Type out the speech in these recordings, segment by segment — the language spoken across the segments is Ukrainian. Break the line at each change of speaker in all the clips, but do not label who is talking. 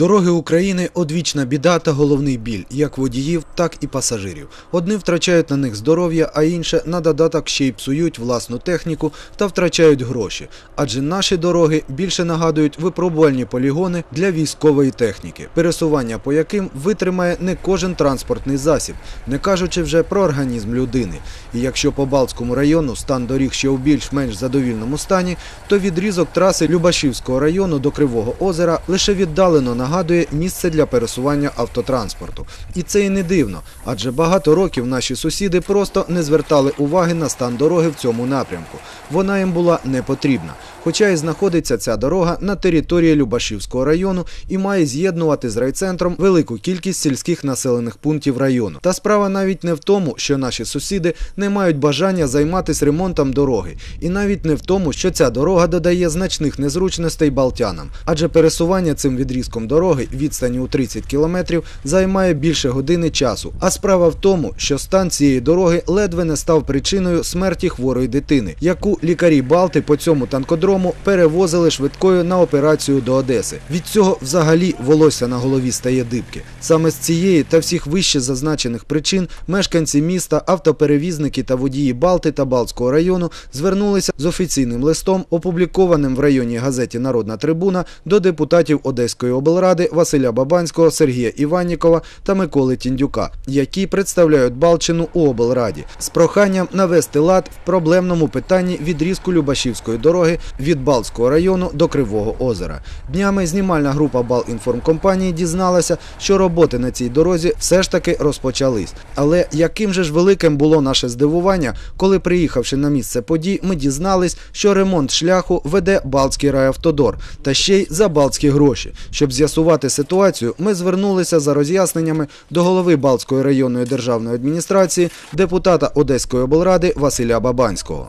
Дороги України одвічна біда та головний біль, як водіїв, так і пасажирів. Одні втрачають на них здоров'я, а інше на додаток ще й псують власну техніку та втрачають гроші. Адже наші дороги більше нагадують випробувальні полігони для військової техніки, пересування по яким витримає не кожен транспортний засіб, не кажучи вже про організм людини. І якщо по Балтському району стан доріг ще у більш-менш задовільному стані, то відрізок траси Любашівського району до Кривого озера лише віддалено нагадує місце для пересування автотранспорту. І це і не дивно, адже багато років наші сусіди просто не звертали уваги на стан дороги в цьому напрямку. Вона їм була не потрібна. Хоча і знаходиться ця дорога на території Любашівського району і має з'єднувати з райцентром велику кількість сільських населених пунктів району. Та справа навіть не в тому, що наші сусіди не мають бажання займатися ремонтом дороги, і навіть не в тому, що ця дорога додає значних незручностей балтянам, адже пересування цим відрізком дороги відстані у 30 кілометрів займає більше години часу. А справа в тому, що стан цієї дороги ледве не став причиною смерті хворої дитини, яку лікарі Балти по цьому танкодрому перевозили швидкою на операцію до Одеси. Від цього взагалі волосся на голові стає дибки. Саме з цієї та всіх вище зазначених причин мешканці міста, автоперевізники та водії Балти та Балтського району звернулися з офіційним листом, опублікованим в районній газеті Народна трибуна до депутатів Одеської облради Василя Бабанського, Сергія Іваннікова та Миколи Тіндюка, які представляють Балчину у облраді, з проханням навести лад в проблемному питанні відрізку Любашівської дороги від Балтського району до Кривого озера. Днями знімальна група Балінформкомпанії дізналася, що роботи на цій дорозі все ж таки розпочались. Але яким же ж великим було наше здивування, коли приїхавши на місце подій, ми дізнались, що ремонт шляху веде Балтський райавтодор та ще й за балтські гроші. Щоб з'ясувати ситуацію, ми звернулися за роз'ясненнями до голови Балтської районної державної адміністрації, депутата Одеської облради Василя Бабанського.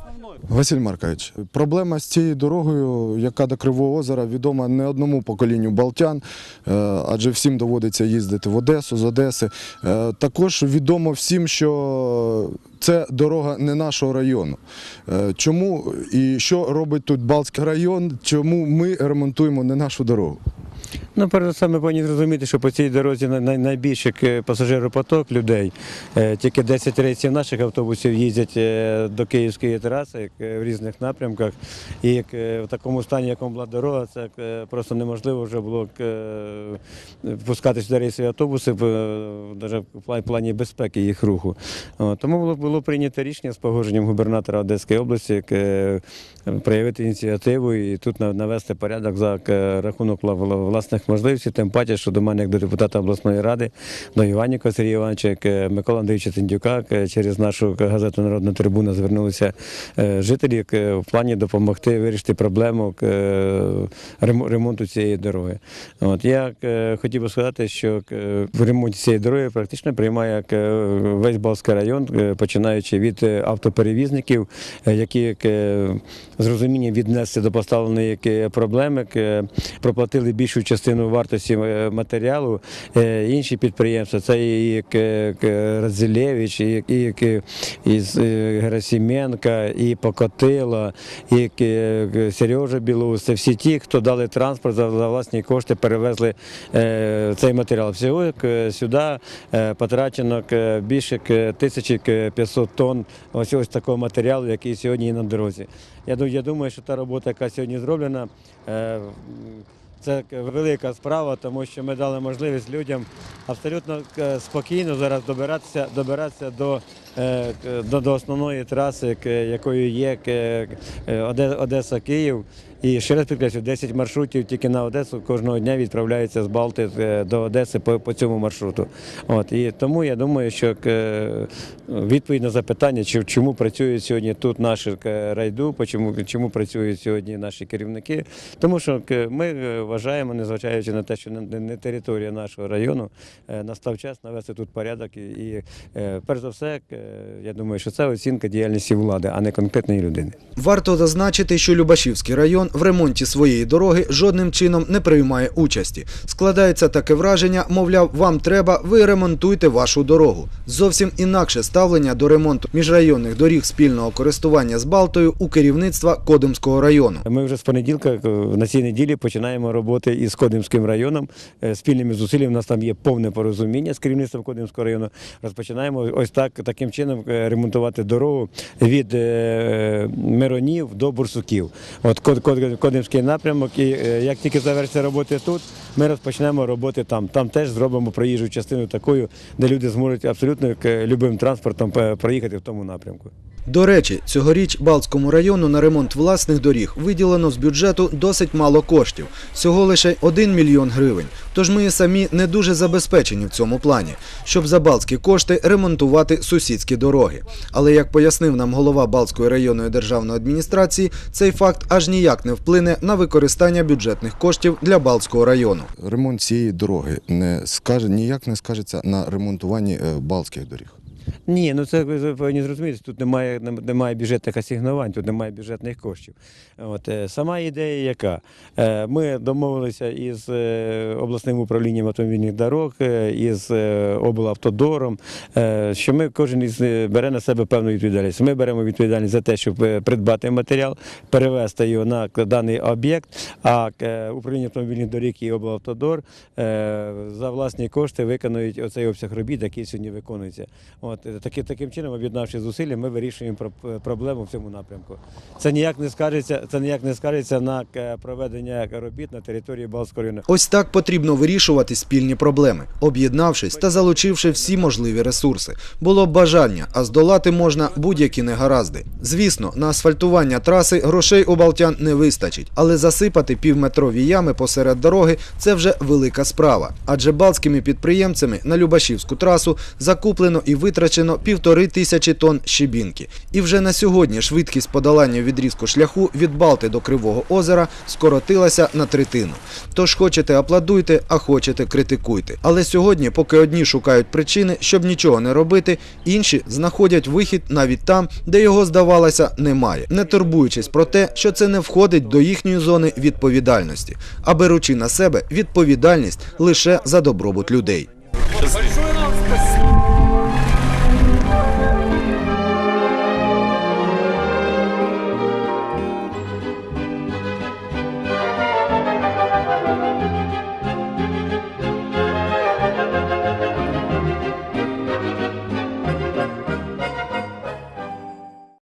Василь Маркович, проблема з цією дорогою, яка до Кривого озера, відома не одному поколінню балтян, е, адже всім доводиться їздити в Одесу з Одеси. Е, Також відомо всім, що це дорога не нашого району. Е, Чому і що робить тут Балтський район? Чому ми ремонтуємо не нашу дорогу?
Ну, перш за ми повинні зрозуміти, що по цій дорозі най- най- найбільший е, пасажиропоток людей. Е, Тільки 10 рейсів наших автобусів їздять е, до Київської траси е, в різних напрямках. І в такому стані, якому була дорога, це просто неможливо вже було пускати сюди рейсові автобуси, навіть в плані- безпеки їх руху. Тому було, прийнято рішення з погодженням губернатора Одеської області проявити ініціативу і тут навести порядок за рахунок вла- власних можливостей, тим паче, що до мене, як до депутата обласної ради, до Іванніка Сергія Івановича, як е, Микола Андрійовича Тендюка, е, через нашу газету Народна трибуна звернулися е, жителі в плані допомогти вирішити проблему ремонту цієї дороги. От я хотів би сказати, що в ремонті цієї дороги практично приймає як, весь Балтський район, починаючи від автоперевізників, які як, з розумінням віднесли до поставленої проблеми, проплатили більшу частину вартості е, матеріалу. Е, Інші підприємства це і е, як, Радзилєвич, і, і, і Покотило, і як, е, Сережа Білоус. Це всі ті, хто дали транспорт за, власні кошти, перевезли цей матеріал. Всього сюди потрачено більше як, е, 1500 тонн ось ось такого матеріалу, який сьогодні є на дорозі. Я, думаю, що та робота, яка сьогодні зроблена, це велика справа, тому що ми дали можливість людям абсолютно е, спокійно зараз добиратися, добиратися до, е, до, до основної траси, якою є е, Оде- Одеса-Київ. І ще раз підкреслю, 10 маршрутів тільки на Одесу кожного дня відправляються з Балти е, до Одеси по, по цьому маршруту. От, і тому я думаю, що е, відповідь на запитання, чи, чому працюють сьогодні тут наші е, райду, чому, чому працюють сьогодні наші керівники. Тому що ми вважаємо, незважаючи на те, що не, територія нашого району, настав час навести тут порядок. І, перш за все, я думаю, що це оцінка діяльності влади, а не конкретної людини.
Варто зазначити, що Любашівський район в ремонті своєї дороги жодним чином не приймає участі. Складається таке враження, мовляв, вам треба, ви ремонтуйте вашу дорогу. Зовсім інакше ставлення до ремонту міжрайонних доріг спільного користування з Балтою у керівництва Кодимського району.
Ми вже з понеділка е, на цій неділі починаємо роботи із Кодимським районом. Е, Спільними зусиллями у нас там є повне порозуміння з керівництвом Кодимського району. Розпочинаємо ось так таким чином е, ремонтувати дорогу від Миронів до Бурсуків. От Код- Кодимський напрямок. І е, як тільки завершиться роботи тут, ми розпочнемо роботи там. Там теж зробимо проїжджу частину такою, де люди зможуть абсолютно е, любим транспортом е, проїхати в тому напрямку.
До речі, цьогоріч Балтському району на ремонт власних доріг виділено з бюджету досить мало коштів, всього лише 1 мільйон гривень. Тож ми самі не дуже забезпечені в цьому плані, щоб за балтські кошти ремонтувати сусідські дороги. Але як пояснив нам голова Балтської районної державної адміністрації, цей факт аж ніяк не вплине на використання бюджетних коштів для Балтського району.
Ремонт цієї дороги не скаже, ніяк не скажеться на ремонтуванні е, балтських доріг.
Ні, ну це ви повинні зрозуміти. Тут немає, немає бюджетних асигнувань, тут немає бюджетних коштів. От е, сама ідея яка? Е, Ми домовилися із е, обласним управлінням автомобільних дорог, із облавтодором, що ми кожен із бере на себе певну відповідальність. Ми беремо відповідальність за те, щоб придбати матеріал, перевезти його на даний об'єкт. А управління автомобільних доріг і облавтодор за власні кошти виконують оцей обсяг робіт, який сьогодні виконується. Е, таки, таким чином, об'єднавши зусилля, ми вирішуємо проблему в цьому напрямку. Це ніяк не скажеться, це ніяк не скажеться на е, проведення робіт на території Балтського району.
Ось так потрібно вирішувати спільні проблеми, об'єднавшись та залучивши всі можливі ресурси. Було б бажання, а здолати можна будь-які негаразди. Звісно, на асфальтування траси грошей у балтян не вистачить, але засипати півметрові ями посеред дороги це вже велика справа. Адже балтськими підприємцями на Любашівську трасу закуплено і витрачено півтори тисячі тонн щебінки. І вже на сьогодні швидкість подолання відрізку шляху від Балти до Кривого озера скоротилася на третину. Тож хочете аплодуйте, а хочете критикуйте. Але сьогодні, поки одні шукають причини, щоб нічого не робити, інші знаходять вихід навіть там, де його здавалося немає, не турбуючись про те, що це не входить до їхньої зони відповідальності, а беручи на себе відповідальність лише за добробут людей.